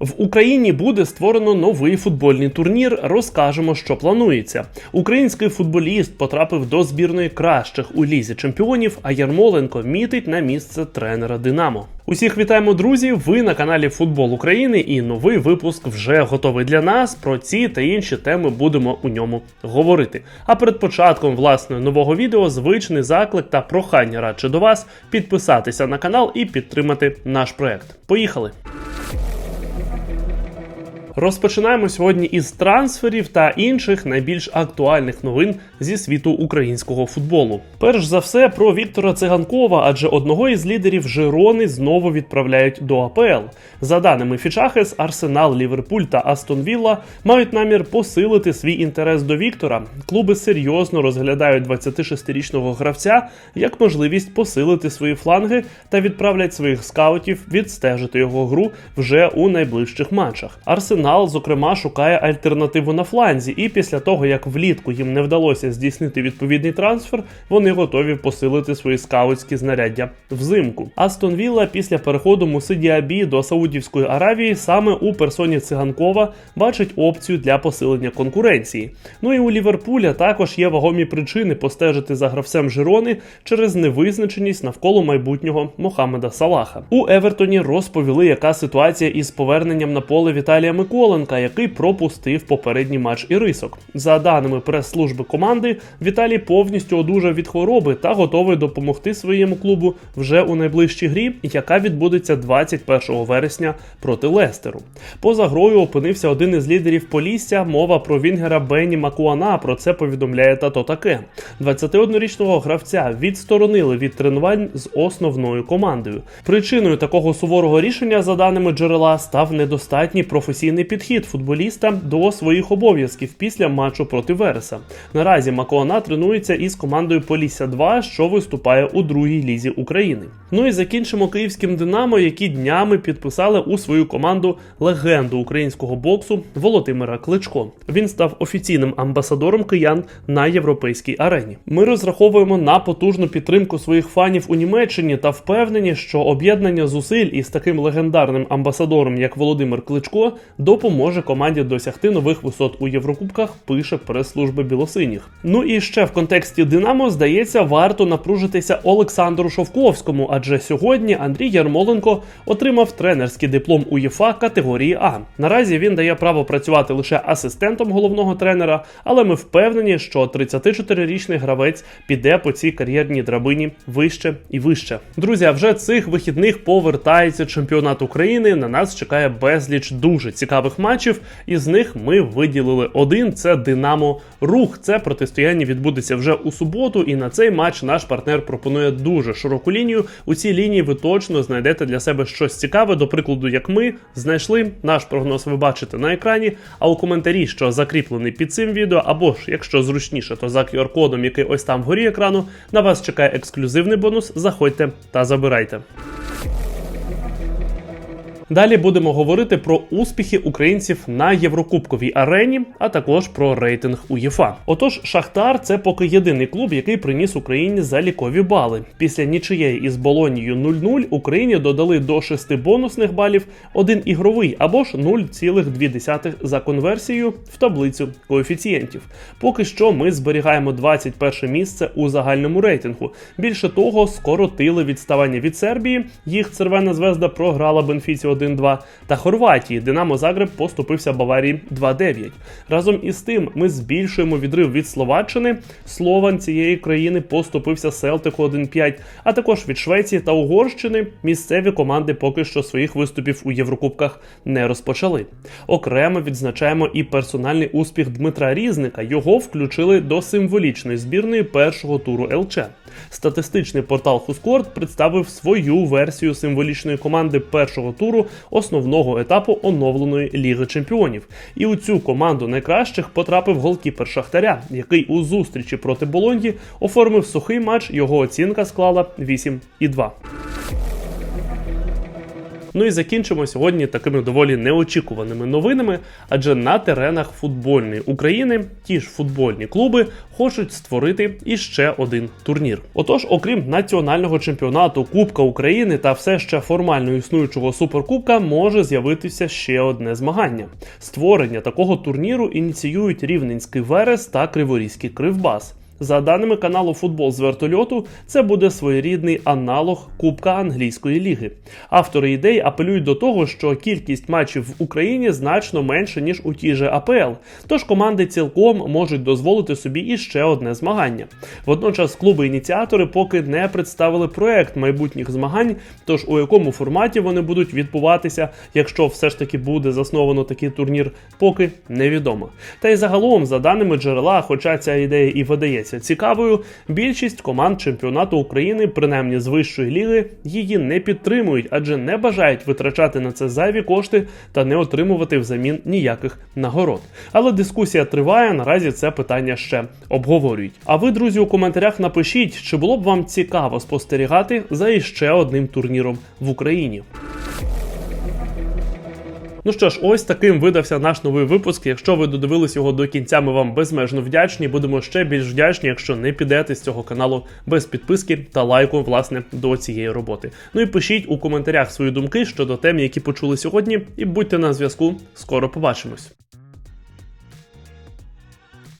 В Україні буде створено новий футбольний турнір. Розкажемо, що планується. Український футболіст потрапив до збірної кращих у лізі чемпіонів. А Ярмоленко мітить на місце тренера Динамо. Усіх вітаємо, друзі! Ви на каналі Футбол України і новий випуск вже готовий для нас. Про ці та інші теми будемо у ньому говорити. А перед початком власне нового відео звичний заклик та прохання радше до вас підписатися на канал і підтримати наш проект. Поїхали! Розпочинаємо сьогодні із трансферів та інших найбільш актуальних новин зі світу українського футболу. Перш за все про Віктора Циганкова, адже одного із лідерів Жирони знову відправляють до АПЛ. За даними Фічахес, Арсенал, Ліверпуль та Астон Вілла мають намір посилити свій інтерес до Віктора. Клуби серйозно розглядають 26-річного гравця як можливість посилити свої фланги та відправлять своїх скаутів відстежити його гру вже у найближчих матчах. Арсенал, зокрема, шукає альтернативу на фланзі, і після того як влітку їм не вдалося здійснити відповідний трансфер, вони готові посилити свої скаутські знаряддя взимку. Астон Вілла після переходу Муси Діабі до Саудівської Аравії саме у персоні циганкова бачить опцію для посилення конкуренції. Ну і у Ліверпуля також є вагомі причини постежити за гравцем Жирони через невизначеність навколо майбутнього Мохамеда Салаха. У Евертоні розповіли, яка ситуація із поверненням на поле Віталія Миколенка, який пропустив попередній матч ірисок. За даними прес-служби команди, Віталій повністю одужав від хвороби та готовий допомогти своєму клубу вже у найближчій грі, яка відбудеться 21 вересня проти Лестеру. Поза грою опинився один із лідерів Полісся. Мова про Вінгера Бенні Макуана. Про це повідомляє тато таке. 21-річного гравця відсторонили від тренувань з основною командою. Причиною такого суворого рішення, за даними джерела, став недостатній професійний підхід футболіста до своїх обов'язків після матчу проти Вереса. Наразі Макуана тренується із командою Полісся 2, що виступає у другій лізі України. Ну і закінчимо київським Динамо, які днями підписали у свою команду легенду українського боксу Володимира Кличко. Він став офіційним амбасадором киян на європейській арені. Ми розраховуємо на потужну підтримку своїх фанів у Німеччині та впевнені, що об'єднання зусиль із таким легендарним амбасадором, як Володимир Кличко, допоможе команді досягти нових висот у Єврокубках. Пише прес-служба білосиніх. Ну і ще в контексті Динамо здається, варто напружитися Олександру Шовковському, адже сьогодні Андрій Ярмоленко отримав тренерський диплом УЄФА категорії А. Наразі він дає право працювати лише асистентом головного тренера, але ми впевнені, що 34-річний гравець піде по цій кар'єрній драбині вище і вище. Друзі, а вже цих вихідних повертається чемпіонат України. На нас чекає безліч дуже цікавих матчів. Із них ми виділили один: це Динамо Рух. Це протистояння відбудеться вже у суботу, і на цей матч наш партнер пропонує дуже широку лінію. У цій лінії ви точно знайдете для себе щось цікаве. До прикладу, як ми знайшли наш прогноз, ви бачите на екрані. А у коментарі, що закріплений під цим відео, або ж якщо зручніше, то за QR-кодом, який ось там вгорі екрану, на вас чекає ексклюзивний бонус. Заходьте та забирайте. Далі будемо говорити про успіхи українців на Єврокубковій арені, а також про рейтинг УЄФА. Отож, Шахтар це поки єдиний клуб, який приніс Україні залікові бали. Після нічиєї із Болонією 0-0 Україні додали до 6 бонусних балів один ігровий або ж 0,2 за конверсією в таблицю коефіцієнтів. Поки що ми зберігаємо 21 місце у загальному рейтингу. Більше того, скоротили відставання від Сербії. Їх Червона звезда програла Бенфіці 1-2, та Хорватії Динамо Загреб поступився Баварії 2-9. Разом із тим ми збільшуємо відрив від Словаччини. Слован цієї країни поступився Селтику 1-5, а також від Швеції та Угорщини місцеві команди поки що своїх виступів у Єврокубках не розпочали. Окремо відзначаємо і персональний успіх Дмитра Різника. Його включили до символічної збірної першого туру ЛЧ. Статистичний портал Хускорт представив свою версію символічної команди першого туру основного етапу оновленої Ліги Чемпіонів. І у цю команду найкращих потрапив голкіпер Шахтаря, який у зустрічі проти Болоньї оформив сухий матч. Його оцінка склала 8,2. Ну і закінчимо сьогодні такими доволі неочікуваними новинами, адже на теренах футбольної України ті ж футбольні клуби хочуть створити іще один турнір. Отож, окрім національного чемпіонату Кубка України та все ще формально існуючого суперкубка, може з'явитися ще одне змагання. Створення такого турніру ініціюють Рівненський Верес та Криворізький Кривбас. За даними каналу Футбол з вертольоту, це буде своєрідний аналог Кубка англійської ліги. Автори ідей апелюють до того, що кількість матчів в Україні значно менше ніж у тій же АПЛ. Тож команди цілком можуть дозволити собі іще одне змагання. Водночас клуби-ініціатори поки не представили проект майбутніх змагань, тож у якому форматі вони будуть відбуватися, якщо все ж таки буде засновано такий турнір, поки невідомо. Та й загалом, за даними джерела, хоча ця ідея і видається цікавою, більшість команд чемпіонату України, принаймні з вищої ліги, її не підтримують, адже не бажають витрачати на це зайві кошти та не отримувати взамін ніяких нагород. Але дискусія триває. Наразі це питання ще обговорюють. А ви, друзі, у коментарях напишіть, чи було б вам цікаво спостерігати за іще одним турніром в Україні. Ну що ж, ось таким видався наш новий випуск. Якщо ви додивились його до кінця, ми вам безмежно вдячні. Будемо ще більш вдячні, якщо не підете з цього каналу без підписки та лайку, власне, до цієї роботи. Ну і пишіть у коментарях свої думки щодо тем, які почули сьогодні, і будьте на зв'язку. Скоро побачимось.